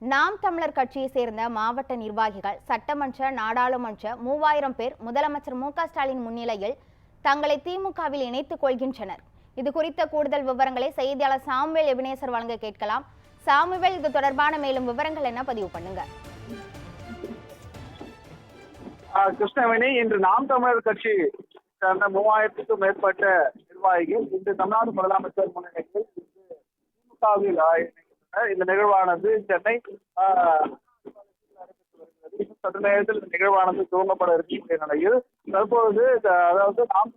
நாம் தமிழர் கட்சியை சேர்ந்த மாவட்ட நிர்வாகிகள் சட்டமன்ற நாடாளுமன்ற மூவாயிரம் பேர் முதலமைச்சர் மு ஸ்டாலின் முன்னிலையில் தங்களை திமுகவில் இணைத்துக் கொள்கின்றனர். இது குறித்த கூடுதல் விவரங்களை செய்தியாளர் சாமுவேல் எபினேசர் வழங்க கேட்கலாம். சாமுவேல் இது தொடர்பான மேலும் விவரங்கள் என்ன பதிவு பண்ணுங்க. கிருஷ்ணவேணி இன்று நாம் தமிழர் கட்சி சேர்ந்த மூவாயிரத்துக்கும் மேற்பட்ட நிர்வாகிகள் இன்று தமிழ்நாடு முதலமைச்சர் முன்னிலையில் திமுகவில் இந்த நிகழ்வானது சென்னை சற்று நேரத்தில் இந்த நிகழ்வானது துவங்கப்பட இருக்கக்கூடிய நிலையில் தற்பொழுது அதாவது நாம்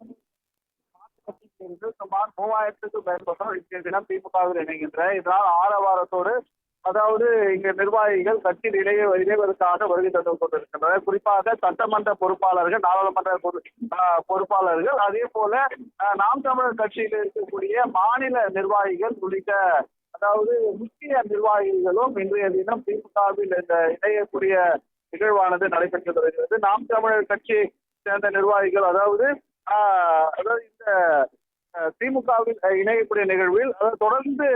சுமார் மூவாயிரத்துக்கும் மேற்பட்டோர் இன்றைய தினம் திமுகவில் இணைகின்ற இதனால் ஆரவாரத்தோடு அதாவது இங்க நிர்வாகிகள் கட்சி இடையே இணைவதற்காக வருகை தந்து கொண்டிருக்கின்றனர். குறிப்பாக சட்டமன்ற பொறுப்பாளர்கள் நாடாளுமன்ற பொறு- பொறுப்பாளர்கள் அதே போல நாம் தமிழர் கட்சியில் இருக்கக்கூடிய மாநில நிர்வாகிகள் உள்ளிட்ட அதாவது முக்கிய நிர்வாகிகளும் இன்றைய தினம் திமுகவில் இந்த இணையக்கூடிய நிகழ்வானது நடைபெற்று வருகிறது. நாம் தமிழர் கட்சி சேர்ந்த நிர்வாகிகள் அதாவது அதாவது இந்த திமுகவில் இணையக்கூடிய நிகழ்வில் அதாவது தொடர்ந்து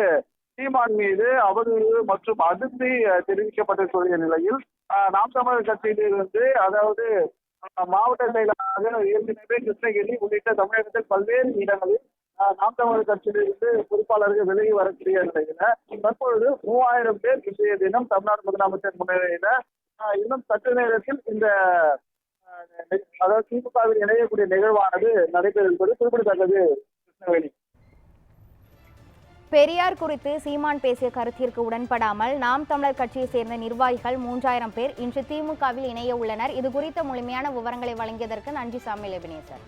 சீமான் மீது அவதூறு மற்றும் அதிருப்தி அஹ், தெரிவிக்கப்பட்டிருக்கூடிய நிலையில் நாம் தமிழர் கட்சியிலிருந்து அதாவது மாவட்ட செயலாளராக ஏற்கனவே கிருஷ்ணகிரி உள்ளிட்ட தமிழகத்தில் பல்வேறு இடங்களில் நாம் தமிழர் கட்சியிலிருந்து பொறுப்பாளர்கள் விலகி வரக்கூடிய நிலையில தற்பொழுது மூவாயிரம் பேர் இன்றைய தினம் தமிழ்நாடு முதலமைச்சர் முன்னிலையில இன்னும் சற்று நேரத்தில் இந்த அதாவது திமுகவில் இணையக்கூடிய நிகழ்வானது நடைபெறும் என்பது குறிப்பிடத்தக்கது கிருஷ்ணவேணி. பெரியார் குறித்து சீமான் பேசிய கருத்திற்கு உடன்படாமல் நாம் தமிழர் கட்சியை சேர்ந்த நிர்வாகிகள் மூன்றாயிரம் பேர் இன்று திமுகவில் இணைய உள்ளனர். இது குறித்த முழுமையான விவரங்களை வழங்கியதற்கு நன்றி சாமி லெபினேசர்